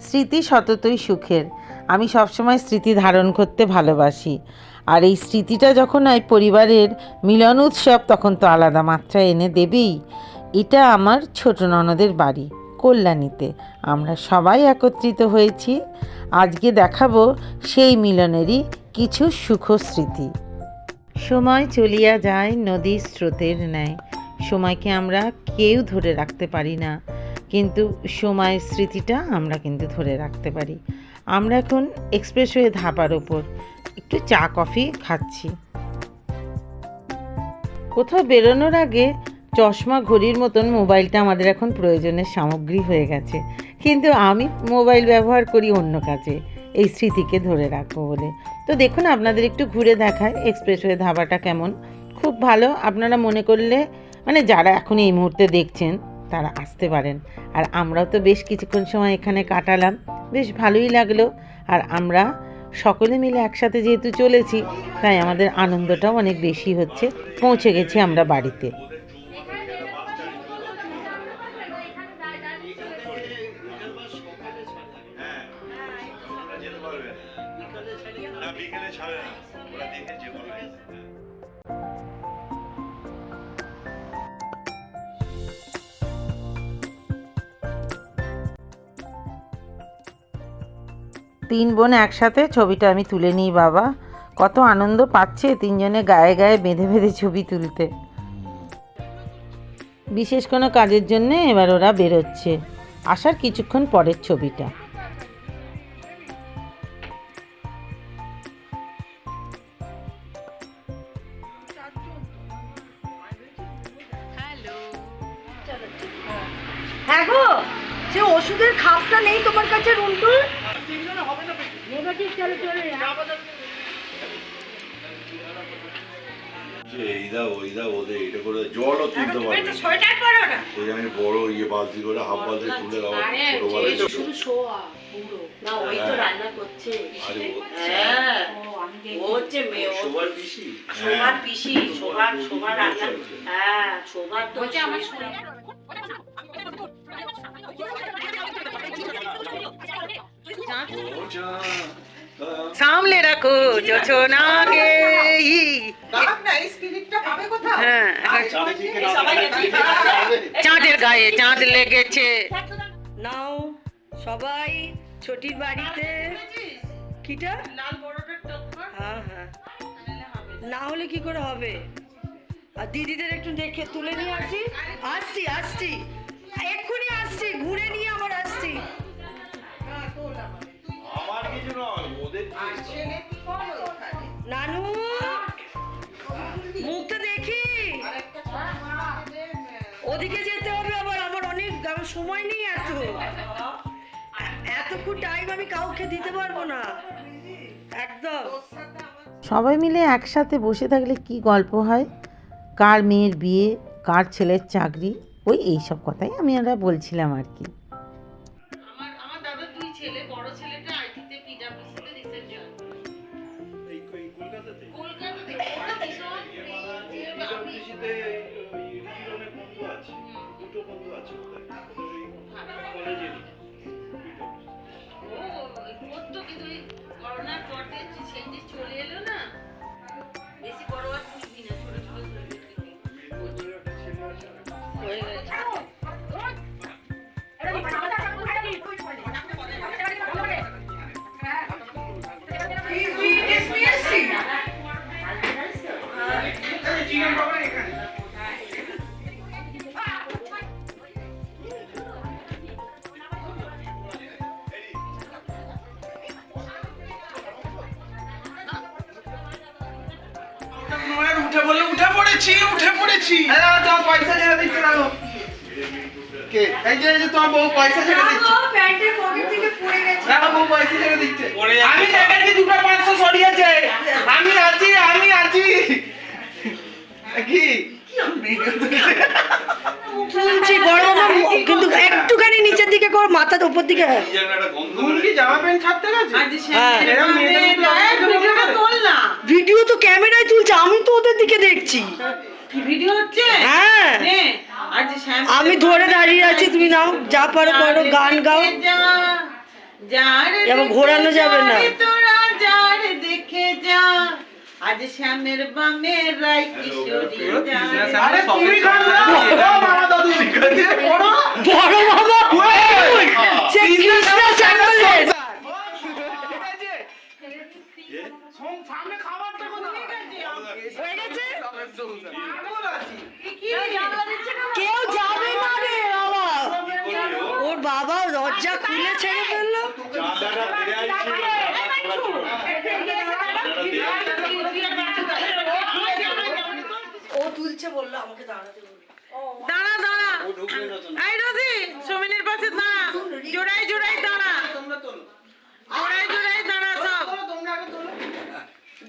স্মৃতি সততই সুখের। আমি সবসময় স্মৃতি ধারণ করতে ভালোবাসি। আর এই স্মৃতিটা যখন হয় পরিবারের মিলন উৎসব, তখন তো আলাদা মাত্রা এনে দেবেই। এটা আমার ছোট ননদের বাড়ি, কল্যাণীতে। আমরা সবাই একত্রিত হয়েছি। আজকে দেখাবো সেই মিলনেরই কিছু সুখ স্মৃতি। সময় চলিয়া যায় নদীর স্রোতের ন্যায়। সময়কে আমরা কেউ ধরে রাখতে পারি না। কিন্তু সময়ের স্মৃতিটা আমরা কিন্তু ধরে রাখতে পারি। আমরা এখন এক্সপ্রেসওয়ে ধাবার ওপর একটু চা, কফি খাচ্ছি। কোথাও বেরোনোর আগে চশমা, ঘড়ির মতন মোবাইলটা আমাদের এখন প্রয়োজনের সামগ্রী হয়ে গেছে। কিন্তু আমি মোবাইল ব্যবহার করি অন্য কাজে, এই স্মৃতিকে ধরে রাখব বলে। তো দেখুন, আপনাদের একটু ঘুরে দেখায় এক্সপ্রেসওয়ে ধাবাটা কেমন। খুব ভালো, আপনারা মনে করলে মানে যারা এখন এই মুহূর্তে দেখছেন তারা আসতে পারেন। আর আমরাও তো বেশ কিছুক্ষণ সময় এখানে কাটালাম। বেশ ভালোই লাগল। আর আমরা সকলে মিলে একসাথে যেহেতু চলেছি, তাই আমাদের আনন্দটাও অনেক বেশি হচ্ছে। পৌঁছে গেছি আমরা বাড়িতে। তিন বোন একসাথে ছবিটা আমি তুলে নিই, বাবা। কত আনন্দ পাচ্ছে তিনজনে গায়ে গায়ে বেঁধে বেঁধে ছবি তুলতে। বিশেষ কোনো কাজের জন্যে এবার ওরা বেরোচ্ছে। আসার কিছুক্ষণ পরের ছবিটা। না ওই তো রান্না করছে হ্যাঁ মেয়ে পিসি রান্না হ্যাঁ তো আমার সামলে রাখো যোচনাকে চাঁদের গায়ে চাঁদ লেগেছে নাও সবাই ছোটির বাড়িতে। কিটা? হ্যাঁ হ্যাঁ। না। হলে কি করে হবে? আর দিদিদের একটু দেখে তুলে নিয়ে আসি। আসছি আসছি। এক্ষুনি আসছি ঘুরে নিয়ে আবার আসছি। আমার কিছু নয় ওদের নানু মুখটা দেখি। ওদিকে যেতে হবে আবার আমার অনেক সময় নেই এত। এতক্ষণ টাইম আমি কাউকে দিতে পারব না। একদম। সবাই মিলে একসাথে বসে থাকলে কি গল্প হয়? কার মেয়ের বিয়ে, কার ছেলের চাকরি? ওই এইসব কথাই আমি আমরা বলছিলাম আর কি। করোনার পর সেই যে চলে এলো না বেশি বড় আর তুলবি না ছোট ছোট হয়ে গেছে। দিচ্ছে আমি দেখেছি দুটো পাঁচশো সরিয়েছে। আমি আছি আমি আছি কি? তুলছি গরম কিন্তু একটুখানি নিচের দিকে কর মাথার উপর দিকে হ্যাঁ। হ্যাঁ। ভিডিও তো ক্যামেরায় তুলছে আমি তো ওদের দিকে দেখছি। ভিডিও হচ্ছে? হ্যাঁ। আমি ধরে দাঁড়িয়ে আছি তুমি নাও যা পারো করো গান গাও। এবার ঘোরানো যাবে না। তোরা যার দেখে যা আজ শ্যামের বামের রায় কিশোরী আরে তুমি গান গাও মামা দাদু পড়ো বড় বাবা সে কৃষ্ণ চ্যানেলের সামনে খাবারটা কোথায় হয়ে গেছে পাগল আছি কেউ যাবে না রে বাবা ওর বাবা দরজা খুলে ছেড়ে ফেলল ও তুলছে বলল আমাকে দাঁড়াতে দাঁড়া দাঁড়া। এই রোজি সমিনের পাশে দাঁড়া জোড়াই জোড়াই দাঁড়া তোমরা তোলো জোড়াই জোড়াই দাঁড়া সব তোলো তোমরা আগে তোলো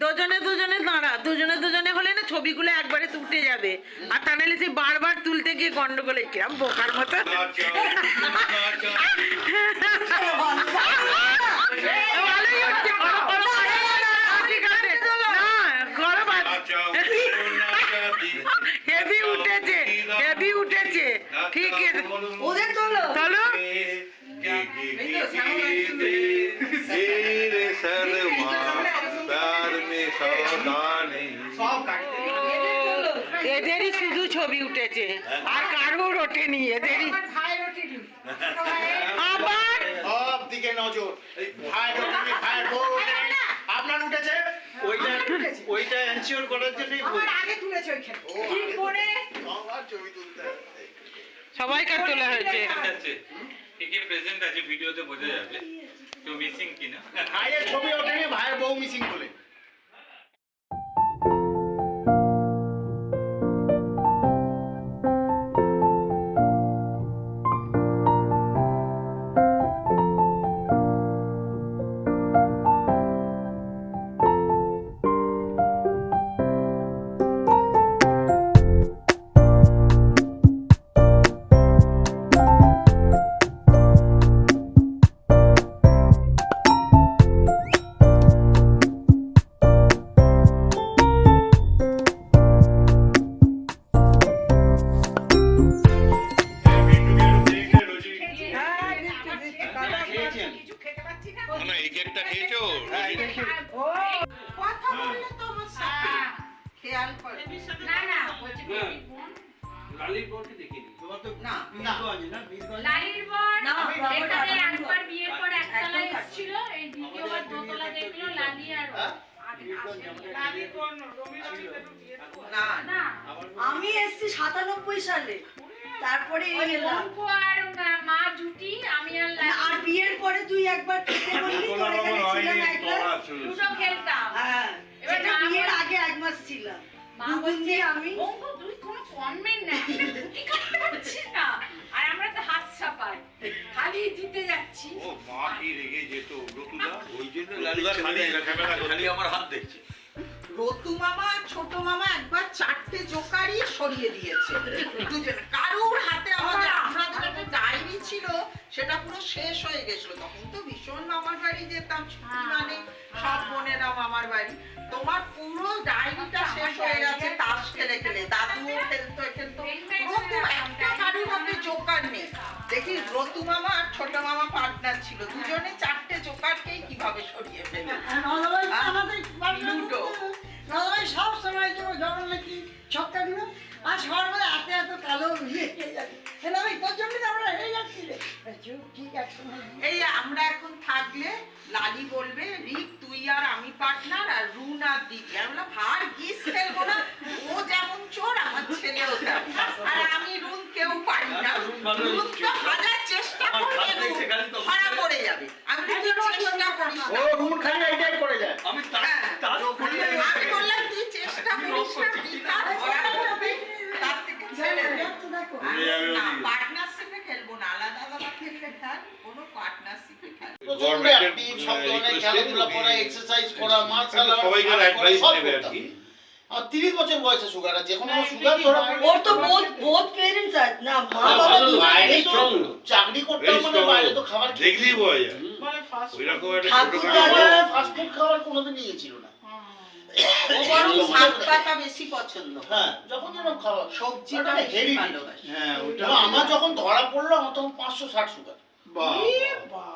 দুজনে দুজনে দাঁড়া দুজনে দুজনে হলে না ছবিগুলো একবারে উঠে যাবে আর তা নাহলে সেই বারবার তুলতে গিয়ে গন্ডগোলে কিরম বোকার মতো। হেভি উঠেছে হেভি উঠেছে ঠিক আছে ওদের তোলো চলো ছবি উঠেছে। আর কারোর ওঠেনি এদেরই আবার সব দিকে নজর। এই ভাইয়ের বউ আপনার উঠেছে? ওইটা ওইটা এনশিওর করার জন্যই বলছি। আমার ছবি তুলতে। সবাইকার তোলা হয়েছে? কে প্রেজেন্ট আছে ভিডিওতে বোঝা যাবে। কেউ মিসিং কিনা? ভাইয়ের ছবি ওঠেনি ভাইয়ের বউ মিসিং বলে। তারপরে অঙ্ক আর মা- জুটি আমি আর আর বিয়ের পরে তুই একবার খেতে বললি তোর এখানে ছিলাম একলা দুটো খেলতাম। হ্যাঁ এবার বিয়ের আগে এক মাস ছিলাম মা বলছে আমি অঙ্ক তুই কোনো কনভেন্ট না রুটি কাটতে পারছিস না। আর আমরা তো হাত ছাপাই। খালি জিতে যাচ্ছি। ও মা কি রেগে যেত? রতুদা? ওই জন্য লালিদা খালি খালি আমার হাত দেখছে। রতু মামা ছোট মামা একবার চারটে জোকারই সরিয়ে দিয়েছে। দুজন। কারুর হাতে আমাদের আমাদের একটা ডায়েরি ছিল সেটা পুরো শেষ হয়ে গেছিল। তখন তো ভীষণ মামার বাড়ি যেতাম ছুটি মানে সব বোনেরা মামার বাড়ি। তোমার পুরো ডায়েরিটা শেষ হয়ে গেছে তাস খেলে খেলে। দাদুও খেলতো খেলতো রতু একটা কারুর হাতে জোকার নেই। দেখি রতু মামা আর ছোট মামা পার্টনার ছিল। দুজনে চারটে জোকারকেই কীভাবে সরিয়ে ফেলে লুডো। সব সময় যখন নাকি ছক্কা দিল আর সকালবেলা এত এত কালো ইয়ে। হয়ে যাবে এলাম তোর জন্য আমরা হেরে যাচ্ছি রে। ঠিক একসময় এই আমরা এখন থাকলে লালি বলবে রিক তুই আর আমি পার্টনার আর রুন আর দিদি। আমি বললাম ভার গিস খেলব না। ও যেমন চোর আমার ছেলেও তেমন। আর আমি রুন কেউ পারি না। রুন তো হাজার চেষ্টা করবে ধরা পড়ে যাবে। ও না খালি এইটাই করে যায়। আমি বললাম তুই চেষ্টা করিস না বিকাশ ধরা পড়বে তার থেকে ছেড়ে দে দেখো ভুলে যাবে না পার্টনারশিপে খেলব না আলাদা আলাদা খেললে খেল কোনো পার্টনারশিপে খেল প্রচণ্ড অ্যাক্টিভ সব ধরনের খেলাধুলা করা এক্সারসাইজ করা মার্শাল আর্ট সবাইকার advice নেবে আর তিরিশ বছর বয়সে সুগার আছে এখন আমার সুগার ধরা ওর তো বোধ বোধ পেরেন্টস আছে না মা বাবা ভালো, দুজনেই বাইরে তো- তো চাকরি করতাম মানে বাইরে তো খাবার দেখলেই বোঝা যায়। মানে ঠাকুর দাদা কোনোদিন ইয়ে ছিল না। হ্যাঁ। হ্যাঁ। আমার যখন ধরা পড়ল আমার তখন পাঁচশো ষাট সুগার। বাহ বাবা।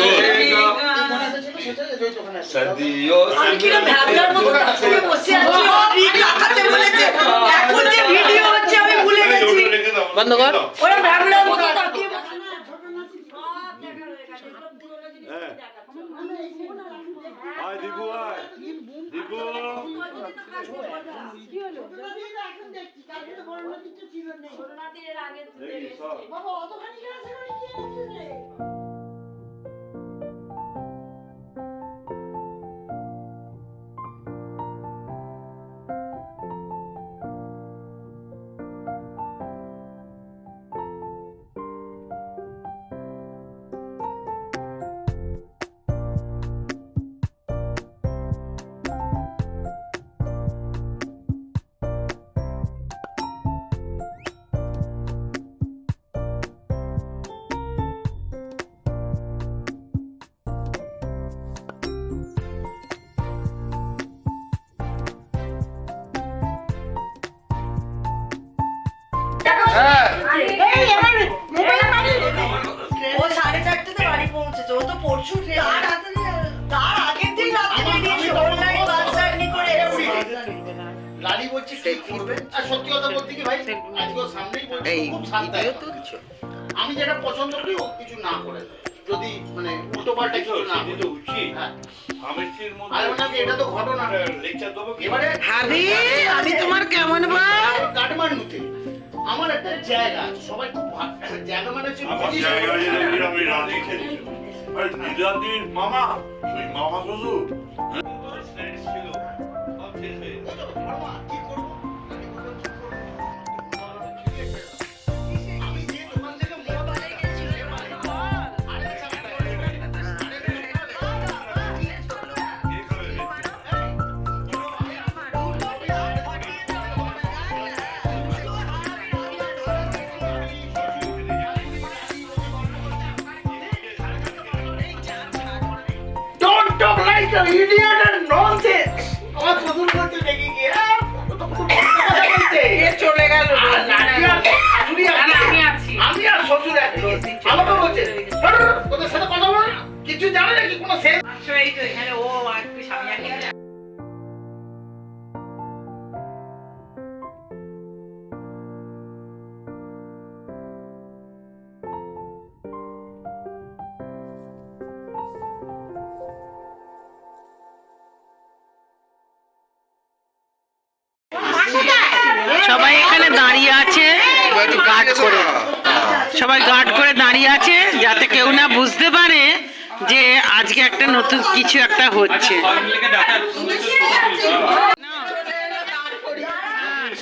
আমি কিরম ভ্যাবলার মতো তাকিয়ে বসে আছি? ও রিক বলেছে এখন যে ভিডিও হচ্ছে আমি ভুলে গেছি। বন্ধ কর। ওরা ভ্যাবলার মতো তাকিয়ে বসে আয় দীপু আয়। দীপু। দেখি সব। হ্যাঁ তার তার আগের দিন রাত্রে বেরিয়েছে অনলাইন বাস জার্নি করে লালি বলছে কি করবে? আর সত্যি কথা বলতে কি ভাই আজকে সামনেই বলছি খুব শান্ত ভিডিও আছে। তুলছো আমি যেটা পছন্দ করি ও কিছু না করে যদি মানে উল্টো পাল্টা কিছু না উচিত। হ্যাঁ। আমের মধ্যে আর ওনাকে এটা তো ঘটনা। লেকচার দেবো কি? এবারে আরে আমি তোমার কেমন কাঠমান্ডুতে। আমার একটা জায়গা সবাই খুব জায়গা মানে হচ্ছে আমার position। জায়গায় যেরকম আমি রাজি খেলি আরে নীলাদির মামা ওই মামা শ্বশুর আমি আর আমাকে বলছে, ওদের সাথে কথা বল না। কিছু জানে নাকি কোনো সেন্স এই তো এখানে ও আর স্বামী সবাই এখানে দাঁড়িয়ে আছে। গার্ড করে সবাই গার্ড করে দাঁড়িয়ে আছে যাতে কেউ না বুঝতে পারে যে আজকে একটা নতুন কিছু একটা হচ্ছে।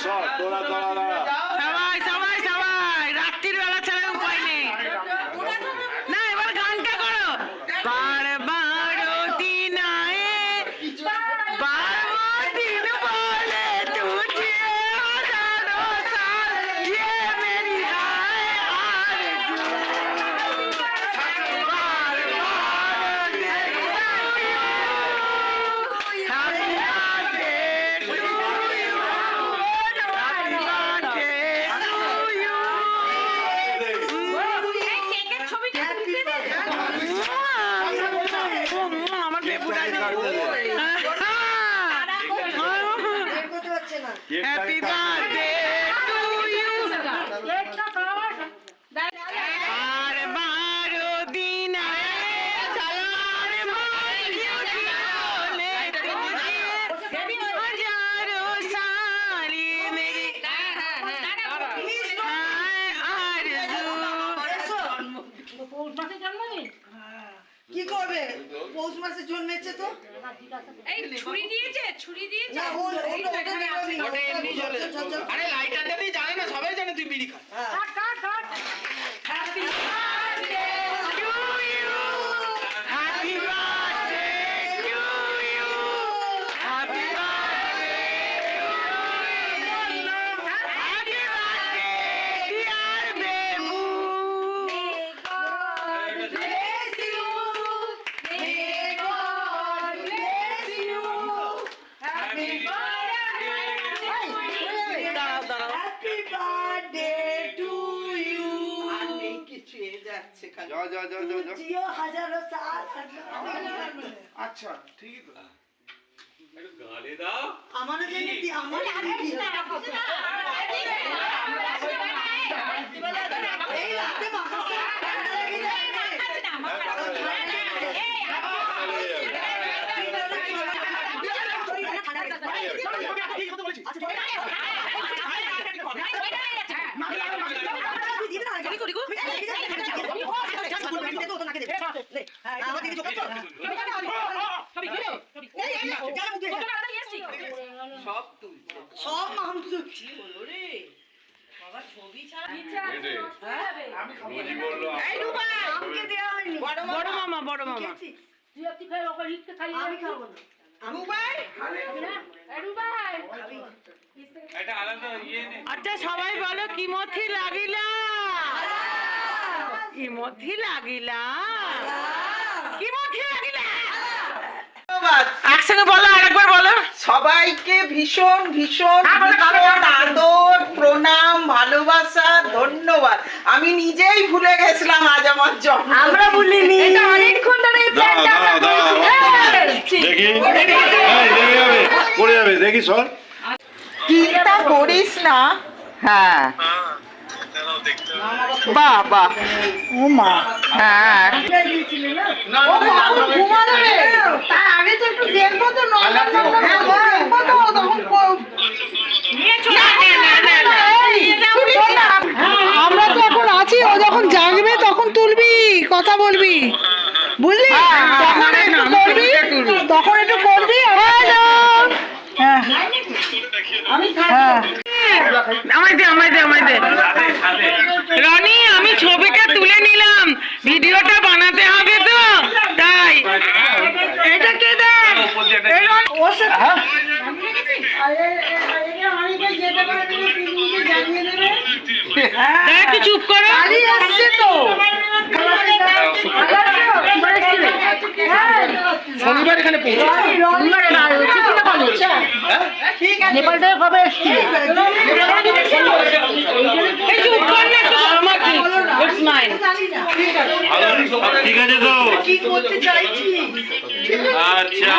সবাই পৌষ মাসে জন্মেছে তো এই ছুরি দিয়েছে ছুরি দিয়েছে না ও ওটা এমনি। আরে লাইটারটা দিয়ে জানে না সবাই জানে তুই বিড়ি খাস হ্যাঁ। Happy birthday যা যা যা যা যা জিও হাজারো সাল আচ্ছা ঠিকই তো গালে দাও আমার এই রাতে সব তুলছে সব মামু কি হলো রে বাবা ছবি ছাড়া রোজি বলল আমাকে দেওয়া হয়নি বড় মামা। বড় মামা আমি খাব না। রুবাই! একটা আলাদা ইয়ে নে। আচ্ছা সবাই বলো কিমথি লাগিলা? কিমথি লাগিলা? কিমথি লাগিলা? ধন্যবাদ। একসঙ্গে বলো আরেকবার বলো। সবাইকে ভীষণ ভীষণ ভীষণ আদর প্রণাম ভালোবাসা ধন্যবাদ। আমি নিজেই ভুলে গেছিলাম আজ আমার জন্ম। আমরা বলিনি দাঁড়াও দাঁড়াও দাঁড়াও দেখি এই, লেগে যাবে পড়ে যাবে দেখি সর চিন্তা করিস না? হ্যাঁ। বাহ বাহ উমা মা হ্যাঁ ও বাবু তার আগে তো একটু দেখব তো নজর দেখব তো তখন কো- না, না, না, না, এই, তুলিস না। আমরা তো এখন আছি ও যখন জাগবে তখন তুলবি কথা বলবি বুঝলি তখন একটু করবি তখন একটু করবি হ্যালো হ্যাঁ হ্যাঁ আমায় দে আমায় দে আমায় দে সাথে সাথে রনি আমি ছবিটা তুলে নিলাম। ভিডিওটা বানাতে হবে তো তাই। এটা কে একটা একটু চুপ করো। আসছে তো। শনিবার এখানে নেপাল থেকে কবে এসছি ঠিক আছে তো কি করতে চাইছি আচ্ছা